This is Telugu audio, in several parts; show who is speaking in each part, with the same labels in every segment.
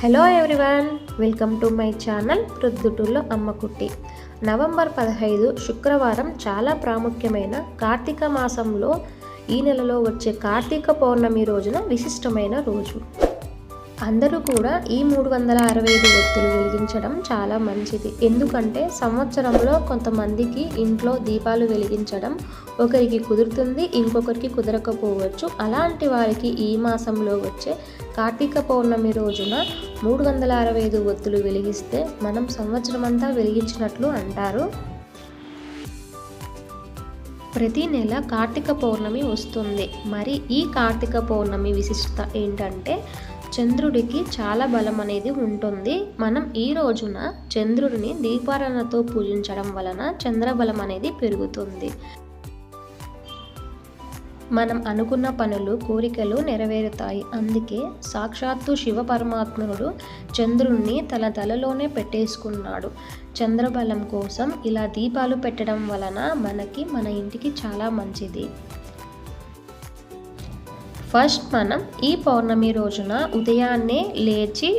Speaker 1: Hello everyone welcome to my channel ప్రొద్దుటూర్లో అమ్మకుట్టి November పదహైదు శుక్రవారం చాలా ప్రాముఖ్యమైన కార్తీక మాసంలో ఈ నెలలో వచ్చే కార్తీక పౌర్ణమి రోజున విశిష్టమైన రోజు. అందరూ కూడా ఈ మూడు వందల అరవై ఐదు ఒత్తులు వెలిగించడం చాలా మంచిది. ఎందుకంటే సంవత్సరంలో కొంతమందికి ఇంట్లో దీపాలు వెలిగించడం ఒకరికి కుదురుతుంది ఇంకొకరికి కుదరకపోవచ్చు. అలాంటి వారికి ఈ మాసంలో వచ్చే కార్తీక పౌర్ణమి రోజున మూడు వందల అరవై ఐదు ఒత్తులు వెలిగిస్తే మనం సంవత్సరం అంతా వెలిగించినట్లు అంటారు. ప్రతి నెల కార్తీక పౌర్ణమి వస్తుంది. మరి ఈ కార్తీక పౌర్ణమి విశిష్టత ఏంటంటే చంద్రుడికి చాలా బలం అనేది ఉంటుంది. మనం ఈ రోజున చంద్రుడిని దీపారాధనతో పూజించడం వలన చంద్రబలం అనేది పెరుగుతుంది. మనం అనుకున్న పనులు కోరికలు నెరవేరుతాయి. అందుకే సాక్షాత్తు శివ పరమాత్ముడు చంద్రుణ్ణి తన తలలోనే పెట్టేసుకున్నాడు. చంద్రబలం కోసం ఇలా దీపాలు పెట్టడం వలన మనకి మన ఇంటికి చాలా మంచిది. ఫస్ట్ మనం ఈ పౌర్ణమి రోజున ఉదయాన్నే లేచి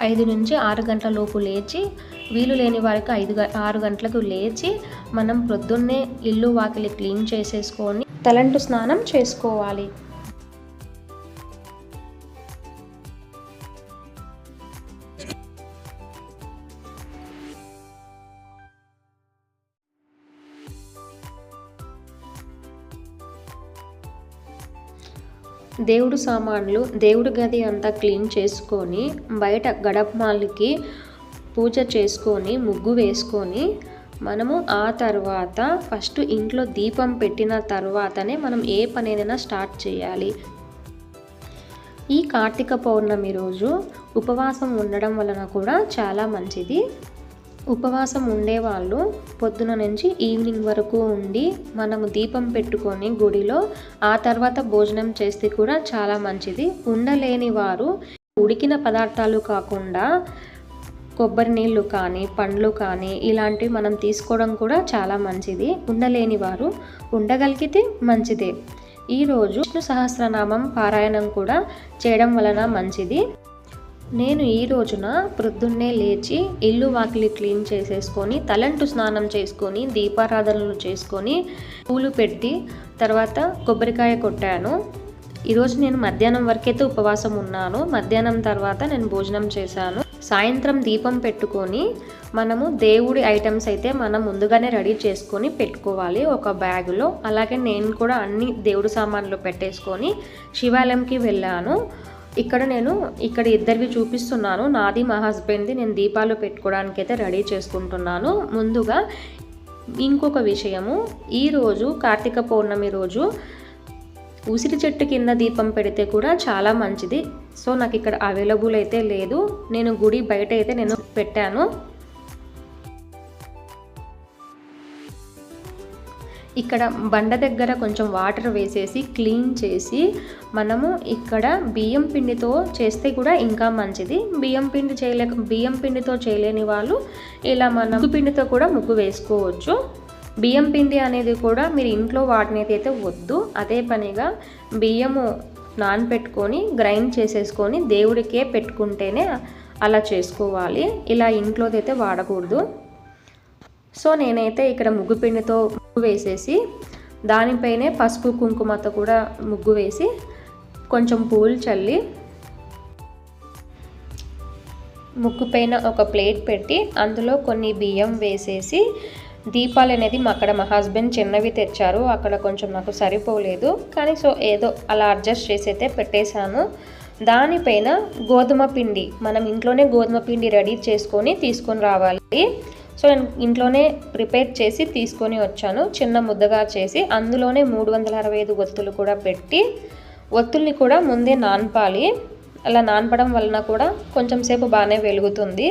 Speaker 1: ఐదు నుంచి ఆరు గంటల లోపు లేచి వీలు లేని వారికి ఐదు ఆరు గంటలకు లేచి మనం ప్రొద్దున్నే ఇల్లు వాకిలి క్లీన్ చేసేసుకొని తలంటు స్నానం చేసుకోవాలి. దేవుడు సామాన్లు దేవుడి గది అంతా క్లీన్ చేసుకొని బయట గడపమాలకి పూజ చేసుకొని ముగ్గు వేసుకొని మనము ఆ తర్వాత ఫస్ట్ ఇంట్లో దీపం పెట్టిన తర్వాతనే మనం ఏ పనైనా స్టార్ట్ చేయాలి. ఈ కార్తీక పౌర్ణమి రోజు ఉపవాసం ఉండడం వలన కూడా చాలా మంచిది. ఉపవాసం ఉండేవాళ్ళు పొద్దున నుంచి ఈవినింగ్ వరకు ఉండి మనము దీపం పెట్టుకొని గుడిలో ఆ తర్వాత భోజనం చేస్తే కూడా చాలా మంచిది. ఉండలేని వారు ఉడికిన పదార్థాలు కాకుండా కొబ్బరి నీళ్ళు కానీ పండ్లు కానీ ఇలాంటివి మనం తీసుకోవడం కూడా చాలా మంచిది. ఉండలేని వారు ఉండగలిగితే మంచిదే. ఈరోజు విష్ణు సహస్రనామం పారాయణం కూడా చేయడం వలన మంచిది. నేను ఈ రోజున ప్రొద్దున్నే లేచి ఇల్లు వాకిలి క్లీన్ చేసేసుకొని తలంటు స్నానం చేసుకొని దీపారాధనలు చేసుకొని పూలు పెట్టి తర్వాత కొబ్బరికాయ కొట్టాను. ఈరోజు నేను మధ్యాహ్నం వరకైతే ఉపవాసం ఉన్నాను. మధ్యాహ్నం తర్వాత నేను భోజనం చేశాను. సాయంత్రం దీపం పెట్టుకొని మనము దేవుడి ఐటమ్స్ అయితే మనం ముందుగానే రెడీ చేసుకొని పెట్టుకోవాలి ఒక బ్యాగులో. అలాగే నేను కూడా అన్ని దేవుడి సామాన్లు పెట్టేసుకొని శివాలయంకి వెళ్ళాను. ఇక్కడ నేను ఇక్కడ ఇద్దరివి చూపిస్తున్నాను. నాది మా హస్బెండ్ది. నేను దీపాలు పెట్టుకోవడానికి అయితే రెడీ చేసుకుంటున్నాను. ముందుగా ఇంకొక విషయము. ఈరోజు కార్తీక పౌర్ణమి రోజు ఉసిరి చెట్టు కింద దీపం పెడితే కూడా చాలా మంచిది. సో నాకు ఇక్కడ అవైలబుల్ అయితే లేదు. నేను గుడి బయట అయితే నేను పెట్టాను. ఇక్కడ బండ దగ్గర కొంచెం వాటర్ వేసేసి క్లీన్ చేసి మనము ఇక్కడ బియ్యం పిండితో చేస్తే కూడా ఇంకా మంచిది. బియ్యం పిండి చేయలేక బియ్యం పిండితో చేయలేని వాళ్ళు ఇలా మన ముగ్గు పిండితో కూడా ముగ్గు వేసుకోవచ్చు. బియ్యం పిండి అనేది కూడా మీరు ఇంట్లో వాటినైతే అయితే వద్దు. అదే పనిగా బియ్యము నానపెట్టుకొని గ్రైండ్ చేసేసుకొని దేవుడికే పెట్టుకుంటేనే అలా చేసుకోవాలి. ఇలా ఇంట్లోదైతే వాడకూడదు. సో నేనైతే ఇక్కడ ముగ్గు పిండితో ముగ్గు వేసేసి దానిపైనే పసుపు కుంకుమతో కూడా ముగ్గు వేసి కొంచెం పూలు చల్లి ముగ్గు పైన ఒక ప్లేట్ పెట్టి అందులో కొన్ని బియ్యం వేసేసి దీపాలు అనేది అక్కడ మా హస్బెండ్ చిన్నవి తెచ్చారు. అక్కడ కొంచెం నాకు సరిపోలేదు. కానీ సో ఏదో అలా అడ్జస్ట్ చేసి అయితే పెట్టేశాను. దానిపైన గోధుమ పిండి మనం ఇంట్లోనే గోధుమ పిండి రెడీ చేసుకొని తీసుకొని రావాలి. సో నేను ఇంట్లోనే ప్రిపేర్ చేసి తీసుకొని వచ్చాను. చిన్న ముద్దగా చేసి అందులోనే మూడు వందల అరవై ఐదు ఒత్తులు కూడా పెట్టి ఒత్తుల్ని కూడా ముందే నానపాలి. అలా నానపడం వలన కూడా కొంచెం సేపు బాగానే వెలుగుతుంది.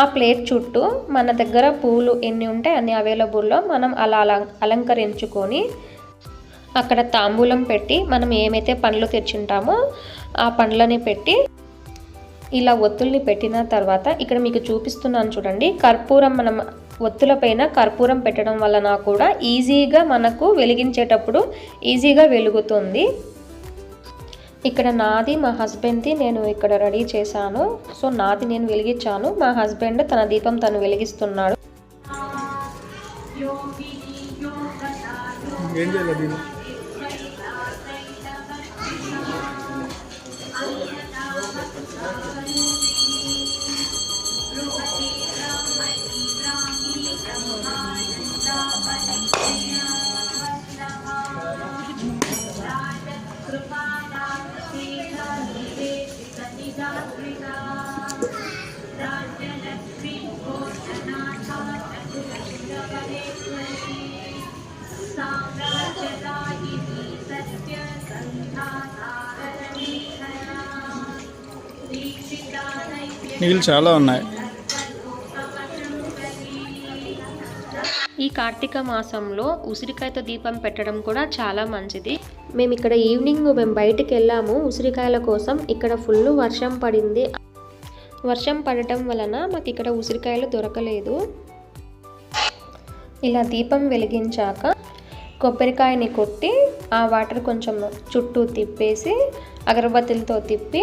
Speaker 1: ఆ ప్లేట్ చుట్టూ మన దగ్గర పూలు ఎన్ని ఉంటే అన్ని అవైలబుల్లో మనం అలా అలంకరించుకొని అక్కడ తాంబూలం పెట్టి మనం ఏమైతే పండ్లు తెచ్చింటామో ఆ పండ్లని పెట్టి ఇలా ఒత్తుల్ని పెట్టిన తర్వాత ఇక్కడ మీకు చూపిస్తున్నాను చూడండి. కర్పూరం మనం ఒత్తుల పైన కర్పూరం పెట్టడం వలన కూడా ఈజీగా మనకు వెలిగించేటప్పుడు ఈజీగా వెలుగుతుంది. ఇక్కడ నాది మా హస్బెండ్ది నేను ఇక్కడ రెడీ చేశాను. సో నాది నేను వెలిగించాను. మా హస్బెండ్ తన దీపం తను వెలిగిస్తున్నాడు.
Speaker 2: నీళ్ళు చాలా ఉన్నాయి.
Speaker 1: ఈ కార్తీక మాసంలో ఉసిరికాయతో దీపం పెట్టడం కూడా చాలా మంచిది. మేము ఇక్కడ ఈవినింగ్ మేము బయటికి వెళ్ళాము. ఉసిరికాయల కోసం ఇక్కడ ఫుల్ వర్షం పడింది. వర్షం పడటం వలన మాకు ఇక్కడ ఉసిరికాయలు దొరకలేదు. ఇలా దీపం వెలిగించాక కొబ్బరికాయని కొట్టి ఆ వాటర్ కొంచెం చుట్టూ తిప్పేసి అగరబత్తులతో తిప్పి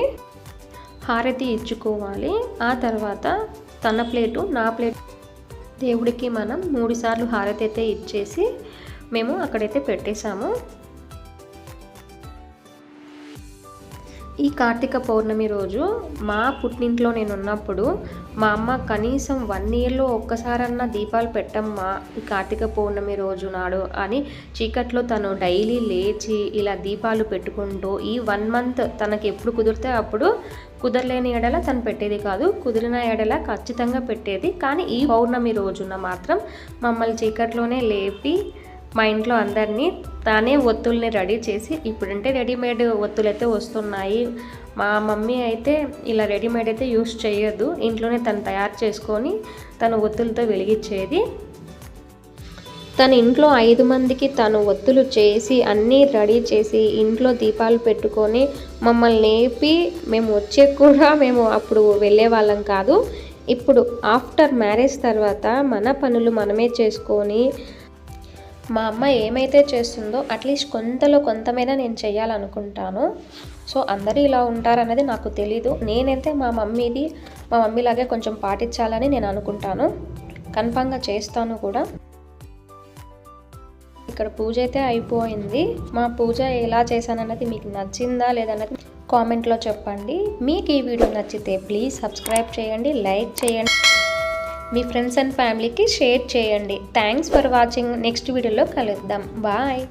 Speaker 1: హారతి ఇచ్చుకోవాలి. ఆ తర్వాత తన ప్లేటు నా ప్లేట్. దేవుడికి మనం మూడుసార్లు హారతి అయితే ఇచ్చేసి మేము అక్కడైతే పెట్టేశాము. ఈ కార్తీక పౌర్ణమి రోజు మా పుట్టింట్లో నేను ఉన్నప్పుడు మా అమ్మ కనీసం వన్ ఇయర్లో ఒక్కసారన్నా దీపాలు పెట్టమ్మా ఈ కార్తీక పౌర్ణమి రోజు నాడు అని చీకట్లో తను డైలీ లేచి ఇలా దీపాలు పెట్టుకుంటూ ఈ వన్ మంత్ తనకి ఎప్పుడు కుదిరితే అప్పుడు కుదరలేని ఎడల తను పెట్టేది కాదు. కుదిరిన ఎడల ఖచ్చితంగా పెట్టేది. కానీ ఈ పౌర్ణమి రోజున మాత్రం మమ్మల్ని చీకట్లోనే లేపి మా ఇంట్లో అందరినీ తానే ఒత్తుల్ని రెడీ చేసి ఇప్పుడంటే రెడీమేడ్ ఒత్తులు అయితే వస్తున్నాయి. మా మమ్మీ అయితే ఇలా రెడీమేడ్ అయితే యూస్ చేయొద్దు. ఇంట్లోనే తను తయారు చేసుకొని తను ఒత్తులతో వెలిగించేది. తన ఇంట్లో ఐదు మందికి తను ఒత్తులు చేసి అన్నీ రెడీ చేసి ఇంట్లో దీపాలు పెట్టుకొని మమ్మల్ని నేపి మేము వచ్చే కూడా మేము అప్పుడు వెళ్ళే వాళ్ళం కాదు. ఇప్పుడు ఆఫ్టర్ మ్యారేజ్ తర్వాత మన పనులు మనమే చేసుకొని మా అమ్మ ఏమైతే చేస్తుందో అట్లీస్ట్ కొంతలో కొంతమైనా నేను చేయాలనుకుంటాను. సో అందరూ ఇలా ఉంటారనేది నాకు తెలీదు. నేనైతే మా మమ్మీది మా మమ్మీలాగే కొంచెం పాటించాలని నేను అనుకుంటాను. కన్ఫామ్గా చేస్తాను కూడా. ఇక్కడ పూజ అయితే అయిపోయింది. మా పూజ ఎలా చేశానన్నది మీకు నచ్చిందా లేదన్నది కామెంట్లో చెప్పండి. మీకు ఈ వీడియో నచ్చితే ప్లీజ్ సబ్స్క్రైబ్ చేయండి లైక్ చేయండి. మీ ఫ్రెండ్స్ అండ్ ఫ్యామిలీకి షేర్ చేయండి. Thanks for watching. నెక్స్ట్ వీడియోలో కలుద్దాం. బాయ్.